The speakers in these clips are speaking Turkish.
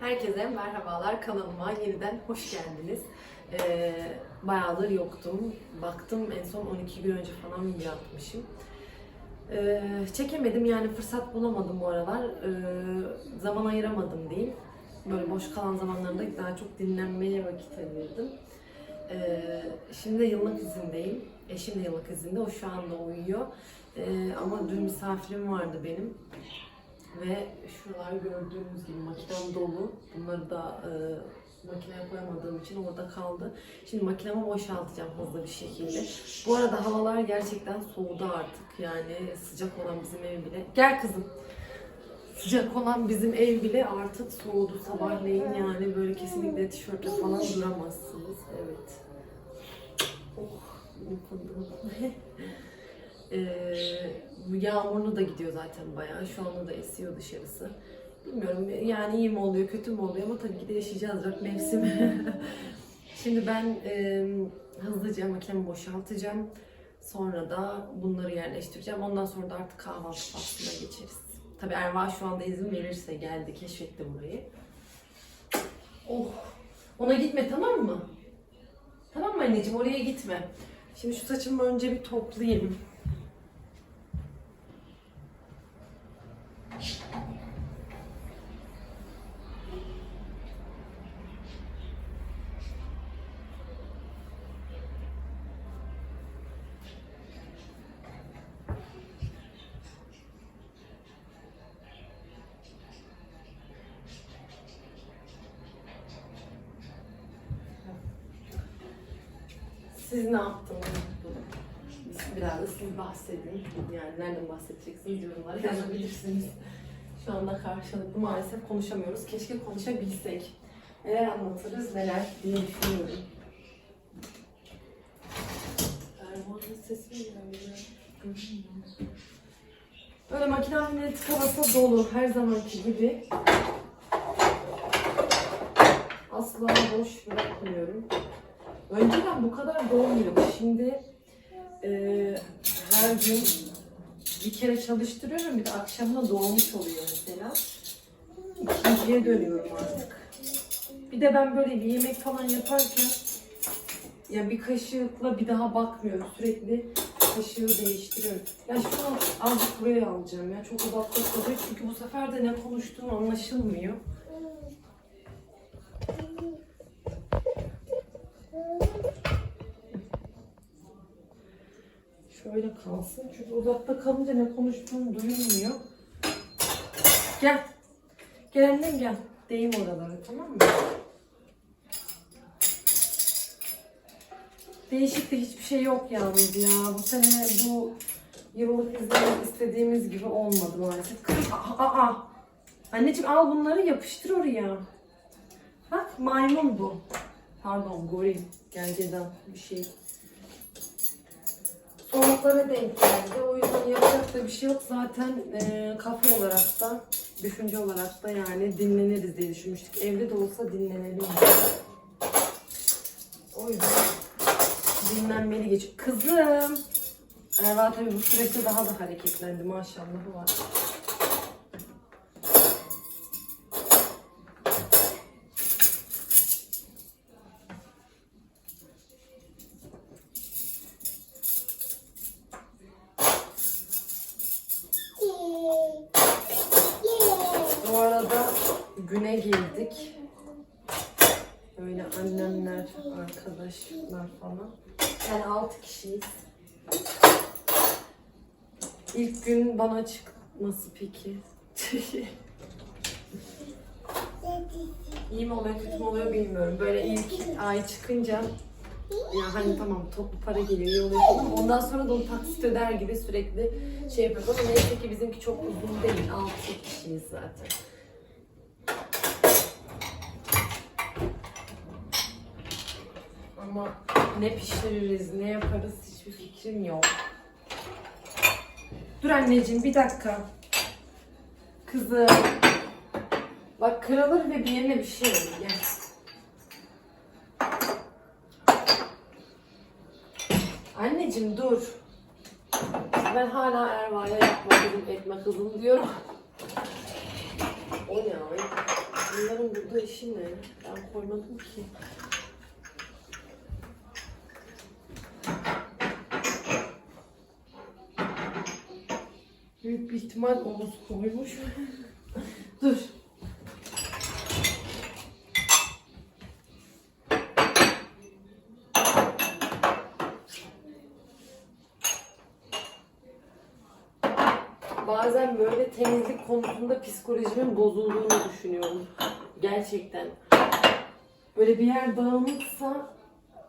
Herkese merhabalar kanalıma yeniden hoş geldiniz. Ee, bayağıdır yoktum. Baktım en son 12 gün önce falan video atmışım. Ee, çekemedim yani fırsat bulamadım bu aralar. Ee, zaman ayıramadım diyeyim. Böyle boş kalan zamanlarında daha çok dinlenmeye vakit ayırdım. Ee, şimdi de yıllık izindeyim. Eşim de yıllık izinde. O şu anda uyuyor. Ee, ama dün misafirim vardı benim. Ve şuralar gördüğünüz gibi makinem dolu. Bunları da e, makineye koyamadığım için orada kaldı. Şimdi makinemi boşaltacağım hızlı bir şekilde. Bu arada havalar gerçekten soğudu artık. Yani sıcak olan bizim ev bile. Gel kızım. Sıcak olan bizim ev bile artık soğudu sabahleyin yani böyle kesinlikle tişörtle falan duramazsınız. Evet. Oh. Ee, yağmurlu da gidiyor zaten bayağı. Şu anda da esiyor dışarısı. Bilmiyorum yani iyi mi oluyor, kötü mü oluyor ama tabii ki de yaşayacağız dört mevsim. Şimdi ben e, hızlıca makinemi boşaltacağım. Sonra da bunları yerleştireceğim. Ondan sonra da artık kahvaltı faslına geçeriz. Tabii Erva şu anda izin verirse geldi, keşfetti burayı. Oh! Ona gitme tamam mı? Tamam mı anneciğim? Oraya gitme. Şimdi şu saçımı önce bir toplayayım. Siz ne yaptınız? Biraz da siz bahsedin. Yani nereden bahsedeceksiniz yorumlara yazabilirsiniz. Şu anda karşılıklı maalesef konuşamıyoruz. Keşke konuşabilsek. Neler anlatırız neler diye düşünüyorum. Erman'ın sesi mi geliyor? Böyle makinenin tık havası dolu her zamanki gibi. Asla boş bırakmıyorum. Önceden bu kadar dolmuyordu. Şimdi e, her gün bir kere çalıştırıyorum bir de akşamına dolmuş oluyor mesela. İkinciye dönüyorum artık. Bir de ben böyle bir yemek falan yaparken ya bir kaşıkla bir daha bakmıyorum. Sürekli kaşığı değiştiriyorum. Ya şunu azıcık buraya alacağım ya. Çok odaklı kalıyor çünkü bu sefer de ne konuştuğum anlaşılmıyor. Şöyle kalsın. Çünkü uzakta kalınca ne konuştuğum duyulmuyor. Gel. Gel annem gel. Deyim oralara tamam mı? Değişik de hiçbir şey yok yalnız ya. Bu sene bu yıllık izlemek istediğimiz gibi olmadı maalesef. Kız, aa, aa. Anneciğim al bunları yapıştır oraya. Bak maymun bu. Pardon goril. Gergedan bir şey. Soğuklara denk geldi. O yüzden yapacak da bir şey yok. Zaten e, kafa olarak da, düşünce olarak da yani dinleniriz diye düşünmüştük. Evde de olsa dinlenelim. O yüzden dinlenmeli geç. Kızım! Erva tabii bu süreçte daha da hareketlendi maşallah var. Bana çıkması peki. İyi mi oluyor, kötü mü oluyor bilmiyorum. Böyle ilk ay çıkınca ya hani tamam toplu para geliyor, iyi oluyor. Ondan sonra da onu taksit öder gibi sürekli şey yapıyoruz. Ama neyse ki bizimki çok uzun değil. 6 kişiyiz zaten. Ama ne pişiririz, ne yaparız hiçbir fikrim yok. Dur anneciğim bir dakika. Kızım. Bak kırılır ve bir yerine bir şey olur. Gel. Anneciğim dur. Ben hala Erva'ya yapma kızım etme kızım diyorum. O ne ay? Bunların burada işi ne? Ben koymadım ki. Büyük bir ihtimal Oğuz koymuş. Dur. Bazen böyle temizlik konusunda psikolojimin bozulduğunu düşünüyorum. Gerçekten. Böyle bir yer dağınıksa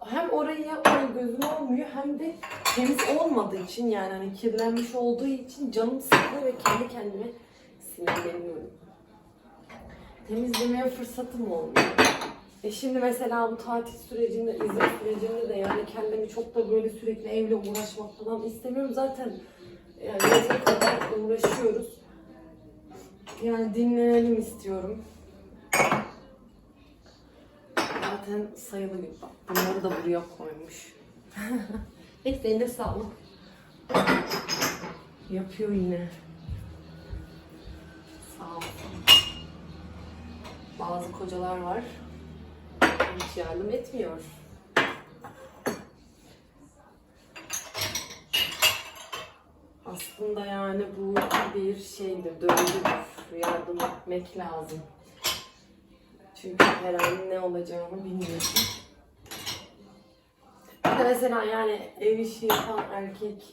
hem orayı yapmaya gözüm olmuyor hem de temiz olmadığı için yani hani kirlenmiş olduğu için canım sıkılıyor ve kendi kendime sinirleniyorum. Temizlemeye fırsatım olmuyor. E şimdi mesela bu tatil sürecinde, izin sürecinde de yani kendimi çok da böyle sürekli evle uğraşmak falan istemiyorum. Zaten yani yeteri kadar uğraşıyoruz. Yani dinlenelim istiyorum. Zaten sayılı gün. Bunları da buraya koymuş. Neyse eline sağlık. Yapıyor yine. Sağ ol. Bazı kocalar var. Hiç yardım etmiyor. Aslında yani bu bir şeydir, döngüdür. Yardım etmek lazım. Çünkü her an ne olacağını bilmiyorsun. Bir de mesela yani ev işi yapan erkek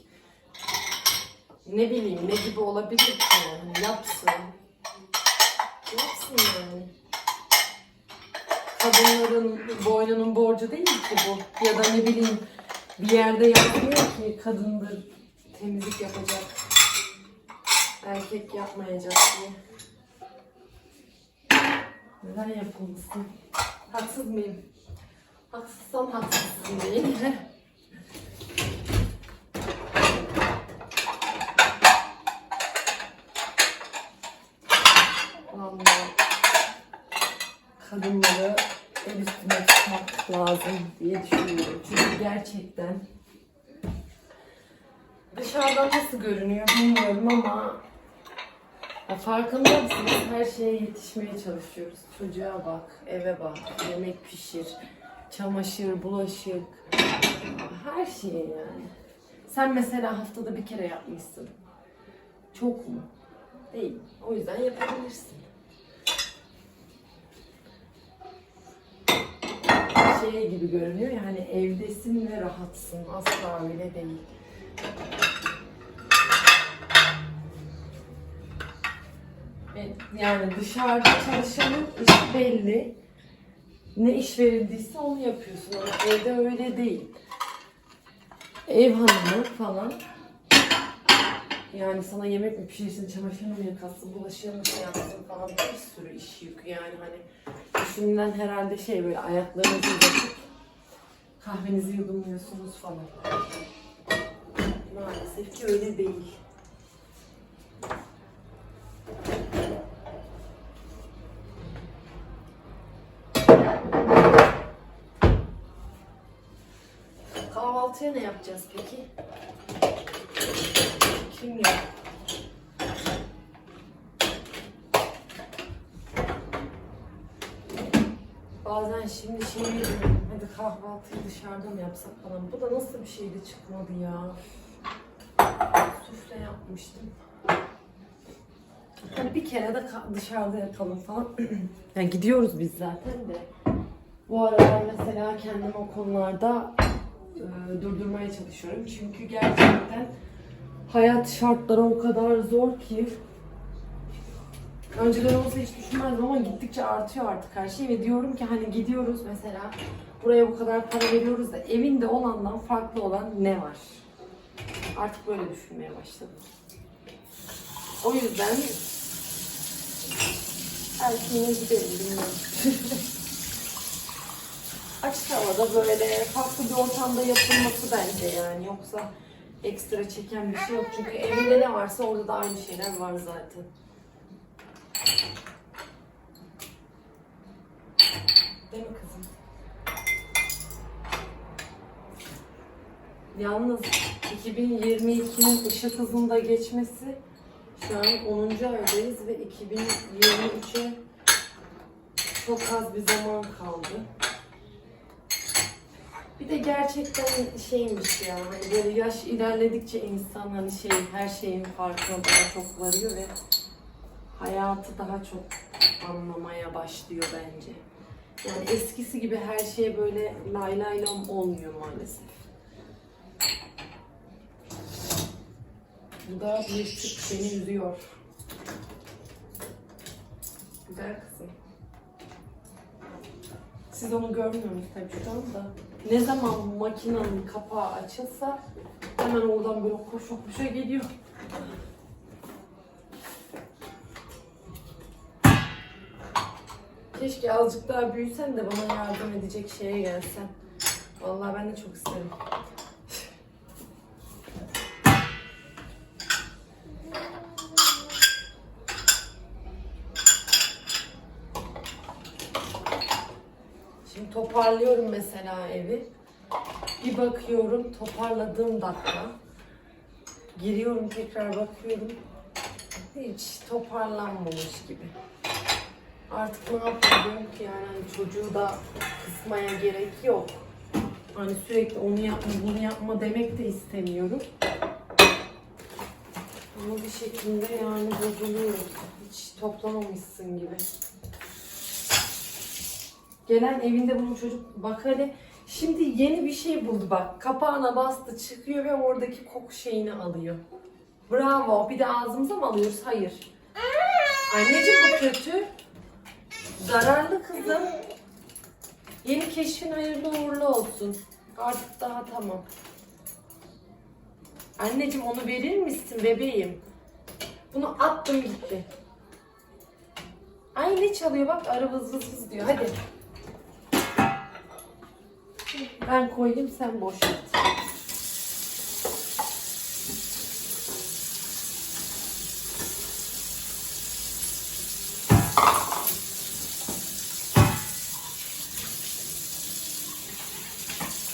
ne bileyim ne gibi olabilir ki yani yapsın. Yapsın yani. Kadınların boynunun borcu değil ki bu. Ya da ne bileyim bir yerde yazmıyor ki kadındır temizlik yapacak. Erkek yapmayacak diye. Neden yapılmasın? Haksız mıyım? Haksızsam haksızsın değil. Vallahi kadınları el üstüne tutmak lazım diye düşünüyorum. Çünkü gerçekten dışarıdan nasıl görünüyor bilmiyorum ama ya farkında mısınız? Her şeye yetişmeye çalışıyoruz. Çocuğa bak, eve bak, yemek pişir, çamaşır, bulaşık, her şeye yani. Sen mesela haftada bir kere yapmışsın. Çok mu? Değil. O yüzden yapabilirsin. Şey gibi görünüyor yani evdesin ve rahatsın. Asla öyle değil. Yani dışarıda çalışanın işi belli. Ne iş verildiyse onu yapıyorsun ama evde öyle değil. Ev hanımı falan. Yani sana yemek mi pişirsin, çamaşır mı yıkasın, bulaşığı mı şey yapsın falan bir sürü iş yükü yani hani düşünülen herhalde şey böyle ayaklarınızı uzatıp kahvenizi yudumluyorsunuz falan. Maalesef ki öyle değil. Kahvaltıya ne yapacağız peki? Kim yok? Bazen şimdi şey hadi kahvaltıyı dışarıda mı yapsak falan. Bu da nasıl bir şeydi çıkmadı ya. Sufle yapmıştım. Hani bir kere de dışarıda yapalım falan. yani gidiyoruz biz zaten de. Bu aralar mesela kendimi o konularda e, durdurmaya çalışıyorum. Çünkü gerçekten hayat şartları o kadar zor ki önceden olsa hiç düşünmezdim ama gittikçe artıyor artık her şey ve diyorum ki hani gidiyoruz mesela buraya bu kadar para veriyoruz da evinde olandan farklı olan ne var? Artık böyle düşünmeye başladım. O yüzden belki yine gidelim bilmiyorum. Açık havada böyle farklı bir ortamda yapılması bence yani yoksa ekstra çeken bir şey yok çünkü evinde ne varsa orada da aynı şeyler var zaten. Değil mi kızım? Yalnız 2022'nin ışık hızında geçmesi şu an 10. aydayız ve 2023'e çok az bir zaman kaldı. Bir de gerçekten şeymiş ya hani böyle yaş ilerledikçe insan hani şey her şeyin farkına daha çok varıyor ve hayatı daha çok anlamaya başlıyor bence. Yani eskisi gibi her şeye böyle lay lay lom olmuyor maalesef. Bu da bir tık beni üzüyor. Güzel kızım. Siz onu görmüyorsunuz tabii şu anda. Ne zaman makinenin kapağı açılsa hemen oradan böyle koşa koşa geliyor. Keşke azıcık daha büyüsen de bana yardım edecek şeye gelsen. Vallahi ben de çok isterim. Toparlıyorum mesela evi. Bir bakıyorum toparladığım dakika. Giriyorum tekrar bakıyorum. Hiç toparlanmamış gibi. Artık ne yapıyorum ki yani hani çocuğu da kısmaya gerek yok. Hani sürekli onu yapma bunu yapma demek de istemiyorum. Ama bir şekilde yani bozuluyor. Hiç toplamamışsın gibi. Gelen evinde bunun çocuk bak hele şimdi yeni bir şey buldu bak. Kapağına bastı çıkıyor ve oradaki koku şeyini alıyor. Bravo. Bir de ağzımıza mı alıyoruz? Hayır. Anneciğim bu kötü. Zararlı kızım. Yeni keşfin hayırlı uğurlu olsun. Artık daha tamam. Anneciğim onu verir misin bebeğim? Bunu attım gitti. Ay ne çalıyor bak vız vız vız diyor. Hadi. Ben koyayım sen boşalt.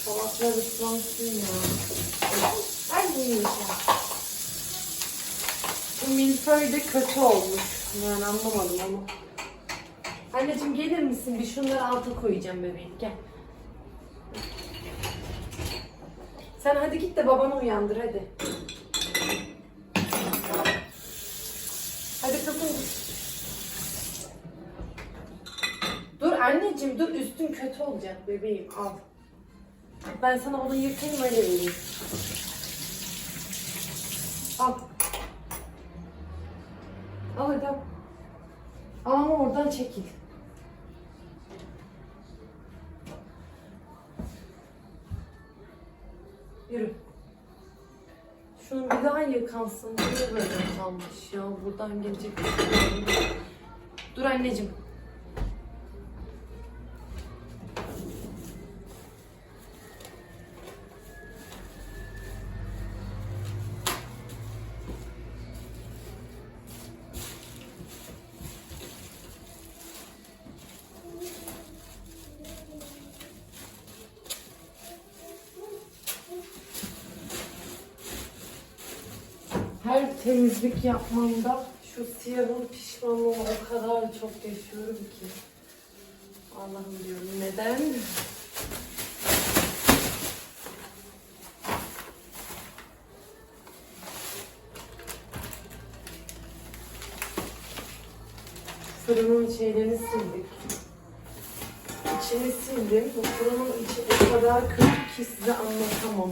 Tabaklar ıslansın ya. Neymiş ya. Bu milföy de kötü olmuş. Yani anlamadım onu. Anneciğim gelir misin? Bir şunları alta koyacağım bebeğim. Gel. Sen hadi git de babanı uyandır hadi. Hadi kızım. Dur anneciğim dur üstün kötü olacak bebeğim al. Ben sana onu yıkayayım öyle vereyim. Al. Al hadi al. Ama oradan çekil. Yıkansın. Niye böyle kalmış ya? Buradan gelecek şey. Dur anneciğim. Her temizlik yapmamda şu siyahın pişmanlığı o kadar çok yaşıyorum ki. Allah'ım diyorum neden? Fırının şeylerini sildik. İçini sildim. Bu fırının içi o kadar kötü ki size anlatamam.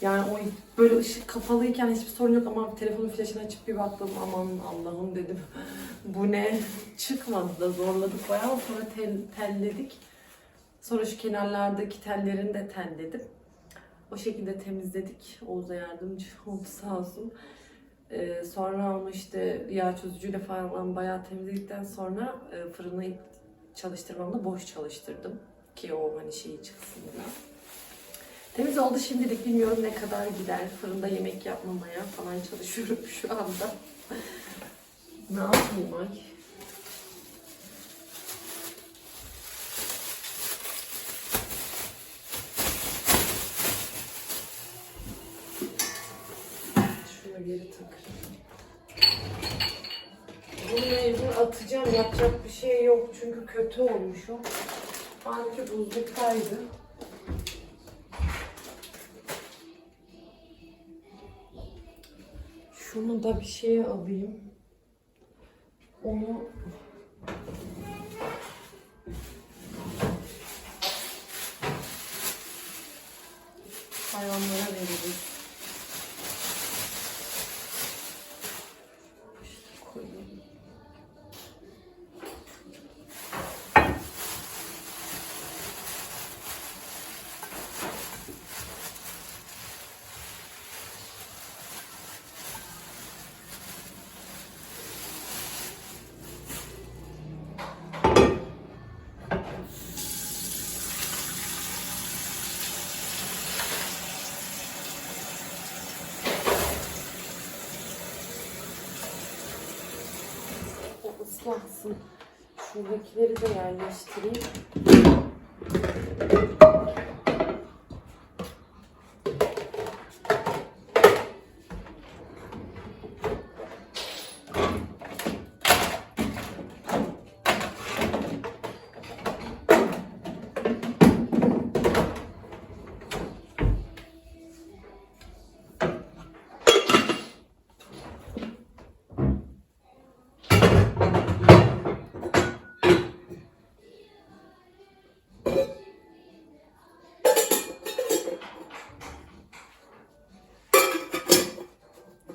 Yani o böyle ışık kapalıyken hiçbir sorun yok ama telefonun flaşını açıp bir baktım aman Allah'ım dedim. Bu ne? Çıkmadı da zorladık bayağı sonra tel, telledik. Sonra şu kenarlardaki tellerini de telledim. O şekilde temizledik. Oğuz da yardımcı oldu sağ olsun. Ee, sonra onu işte yağ çözücüyle falan bayağı temizledikten sonra e, fırını çalıştırmamda boş çalıştırdım. Ki o hani şeyi çıksın diye. Temiz oldu şimdilik bilmiyorum ne kadar gider. Fırında yemek yapmamaya falan çalışıyorum şu anda. ne yapayım ay? Şunu geri takayım. Bunu mecbur atacağım. Yapacak bir şey yok. çünkü kötü olmuş o. Halbuki buzluktaydı. Şunu da bir şeye alayım. Onu hayvanlara veririz. Poşete koyayım. O ıslansın. Şuradakileri de yerleştireyim.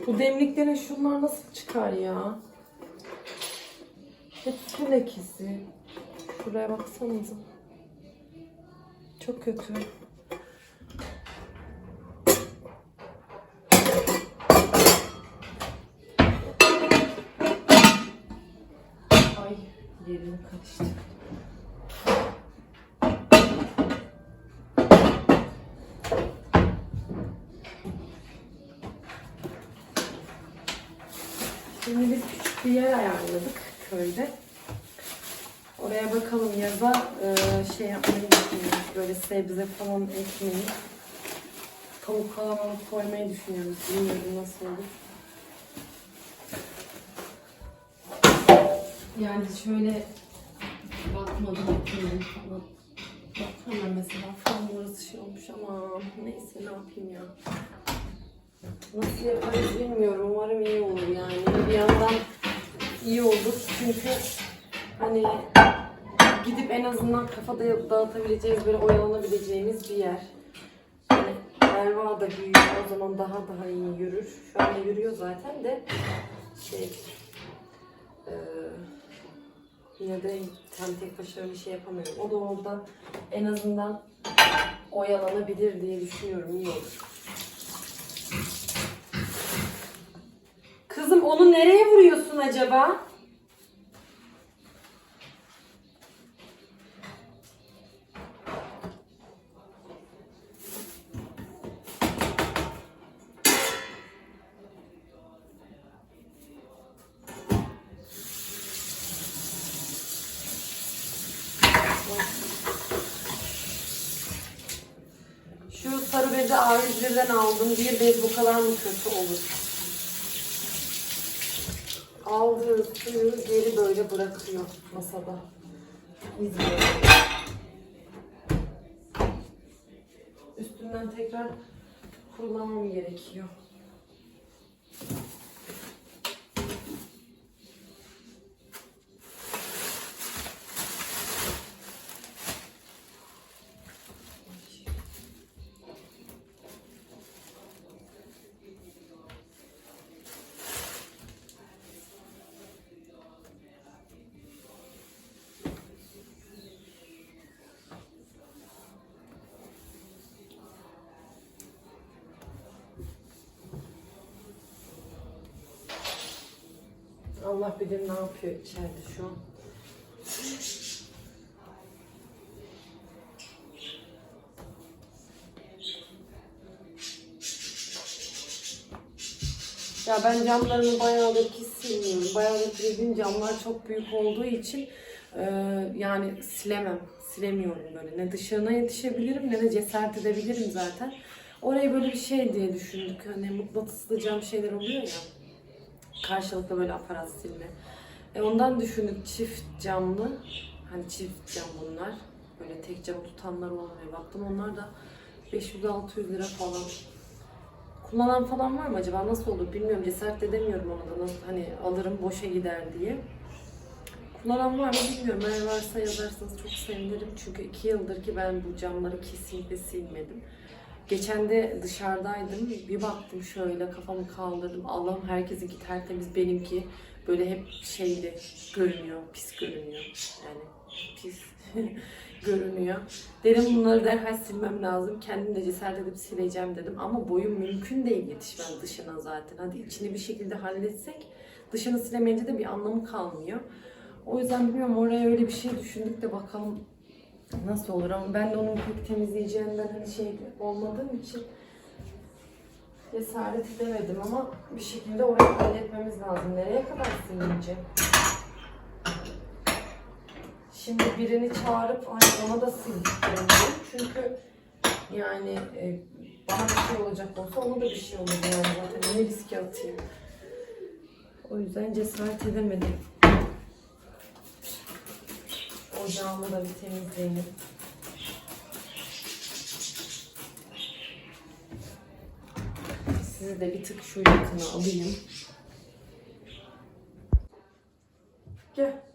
Bu demliklerin şunlar nasıl çıkar ya? Hep su lekesi. Şuraya baksanıza. Çok kötü. Yer ayarladık köyde. Oraya bakalım yaza e, şey yapmayı düşünüyoruz. Böyle sebze falan ekmeği. Tavuk falan koymayı düşünüyoruz. Bilmiyorum nasıl olur. Yani şöyle bakmadım etmedim falan. Baksana mesela falan burası şey olmuş ama neyse ne yapayım ya. Nasıl yaparız bilmiyorum. Umarım iyi olur yani. Bir yandan iyi olur çünkü hani gidip en azından kafada dağıtabileceğimiz böyle oyalanabileceğimiz bir yer. Hani Erva da büyüyor o zaman daha daha iyi yürür. Şu anda yürüyor zaten de şey eee, yine de tam tek başına bir şey yapamıyorum. O da orada en azından oyalanabilir diye düşünüyorum. iyi olur. Kızım onu nereye vuruyorsun acaba? Şu sarı bezi A101'den aldım. Bir bez bu kadar mı kötü olur? Aldığı suyu geri böyle bırakıyor masada. Üstünden tekrar kurulamam gerekiyor. Allah bilir ne yapıyor içeride şu an. Ya ben camlarımı bayağıdır ki silmiyorum. Bayağıdır dediğim camlar çok büyük olduğu için e, yani silemem. Silemiyorum böyle. Ne dışarına yetişebilirim ne de cesaret edebilirim zaten. Orayı böyle bir şey diye düşündük. Hani mıknatıslı cam şeyler oluyor ya. Karşılıklı böyle aparat silme. E ondan düşündük çift camlı. Hani çift cam bunlar. Böyle tek cam tutanlar olmuyor. Baktım onlar da 500-600 lira falan. Kullanan falan var mı acaba? Nasıl olur bilmiyorum. Cesaret edemiyorum ona da. Nasıl, hani alırım boşa gider diye. Kullanan var mı bilmiyorum. Eğer varsa yazarsanız çok sevinirim. Çünkü iki yıldır ki ben bu camları kesinlikle silmedim. Geçen de dışarıdaydım. Bir baktım şöyle kafamı kaldırdım. Allah'ım herkesinki tertemiz benimki böyle hep şeyli görünüyor. Pis görünüyor. Yani pis görünüyor. Dedim bunları derhal silmem lazım. Kendim de cesaret edip sileceğim dedim. Ama boyum mümkün değil yetişmez dışına zaten. Hadi içini bir şekilde halletsek dışını silemeyince de bir anlamı kalmıyor. O yüzden bilmiyorum oraya öyle bir şey düşündük de bakalım nasıl olur ama ben de onun pek temizleyeceğinden hani şey olmadığım için cesaret edemedim ama bir şekilde orayı halletmemiz lazım. Nereye kadar silince? Şimdi birini çağırıp hani ona da sildireceğim. Çünkü yani e, bana bir şey olacak olsa ona da bir şey olur yani zaten. Ne riske atayım? O yüzden cesaret edemedim. Ocağımı da bir temizleyelim. Sizi de bir tık şu yakına alayım. Gel.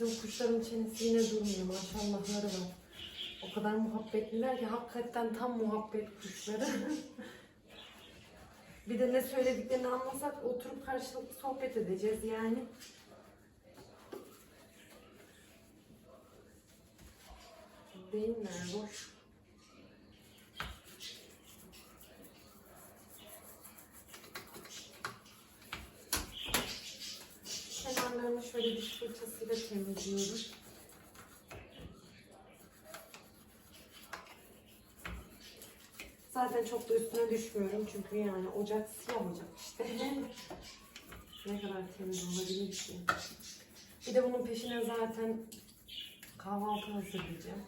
Bizim kuşların çenesi yine durmuyor. Maşallahları var. O kadar muhabbetliler ki hakikaten tam muhabbet kuşları. bir de ne söylediklerini anlasak oturup karşılıklı sohbet edeceğiz yani. Beyinler boş. Şöyle diş fırçasıyla temizliyorum. Zaten çok da üstüne düşmüyorum çünkü yani ocak siyah ocak işte. ne kadar temiz olabilir ki. Bir de bunun peşine zaten kahvaltı hazırlayacağım.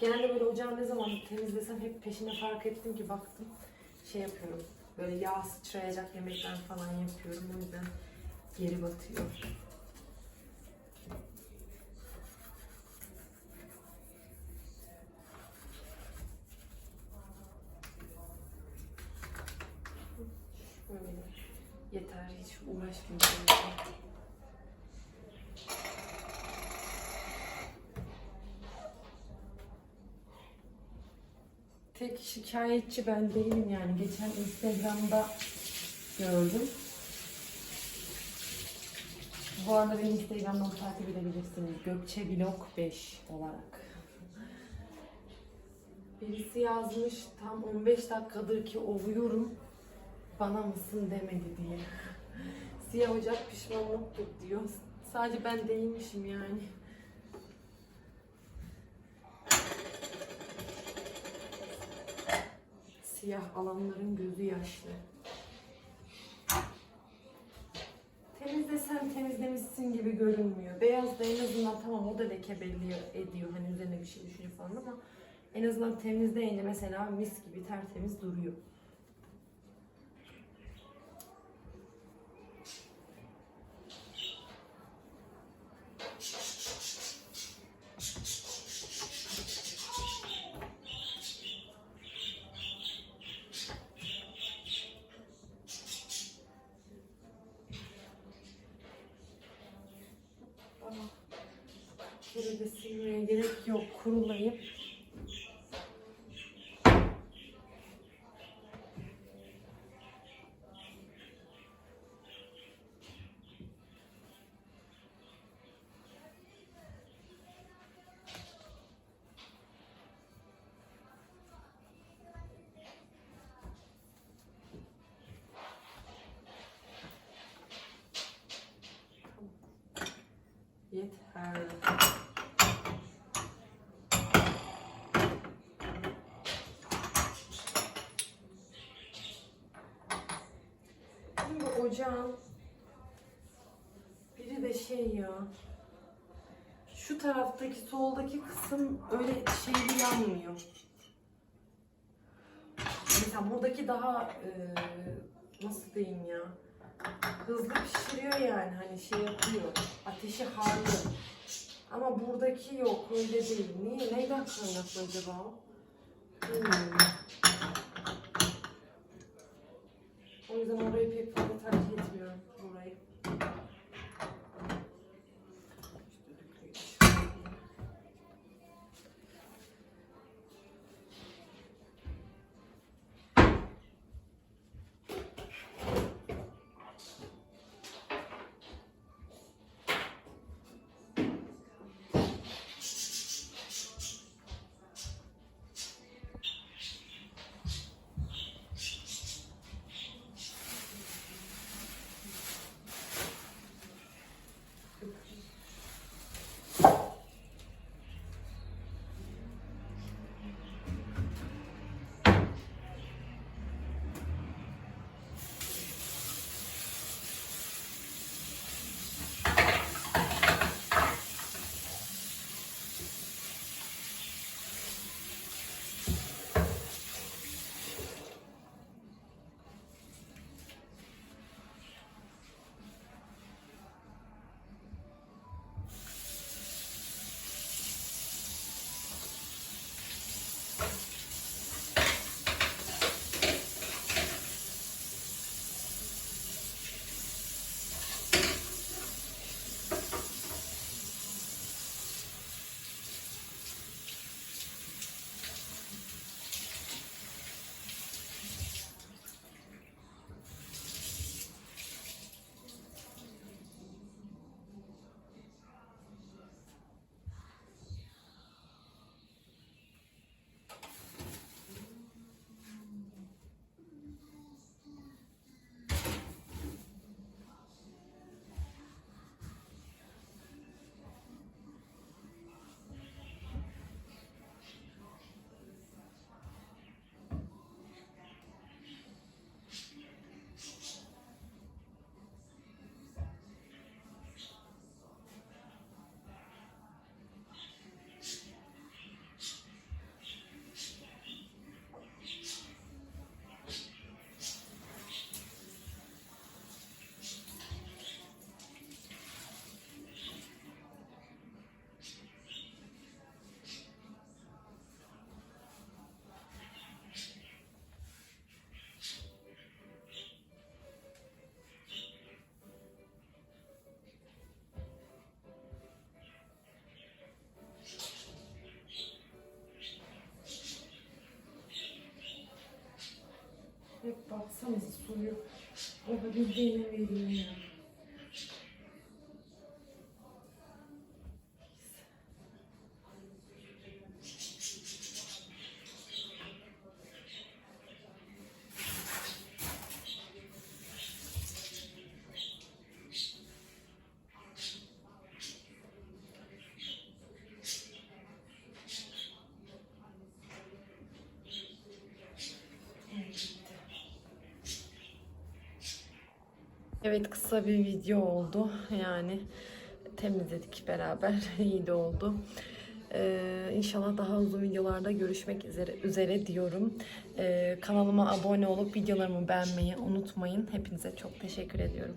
Genelde böyle ocağı ne zaman temizlesem hep peşine fark ettim ki baktım şey yapıyorum. Böyle yağ sıçrayacak yemekler falan yapıyorum. O yüzden geri batıyor. Böyle yeter hiç uğraşmayacağım. Tek şikayetçi ben değilim yani. Geçen Instagram'da gördüm. Bu arada beni Instagram'dan takip edebilirsiniz. Gökçe Vlog 5 olarak. Birisi yazmış tam 15 dakikadır ki ovuyorum. Bana mısın demedi diye. Siyah ocak pişmanlıktır diyor. Sadece ben değilmişim yani. Siyah alanların gözü yaşlı. Temizlesen temizlemişsin gibi görünmüyor. Beyaz da en azından tamam o da leke belli ediyor. Hani üzerine bir şey düşünüyor falan ama en azından temizleyince mesela mis gibi tertemiz duruyor. Şöyle de silmeye gerek yok. Kurulayıp yeter. Ocağın biri de şey ya. Şu taraftaki soldaki kısım öyle şeyli yanmıyor. Mesela buradaki daha e, nasıl diyeyim ya? Hızlı pişiriyor yani hani şey yapıyor. Ateşi harlı. Ama buradaki yok öyle değil. Niye? Neyden kaynaklı acaba o? Bilmiyorum. O yüzden orayı pek Hep baksanıza suyu olabildiğine veriyor ya. Evet kısa bir video oldu. Yani temizledik beraber. İyi de oldu. Ee, inşallah daha uzun videolarda görüşmek üzere, üzere diyorum. Ee, kanalıma abone olup videolarımı beğenmeyi unutmayın. Hepinize çok teşekkür ediyorum.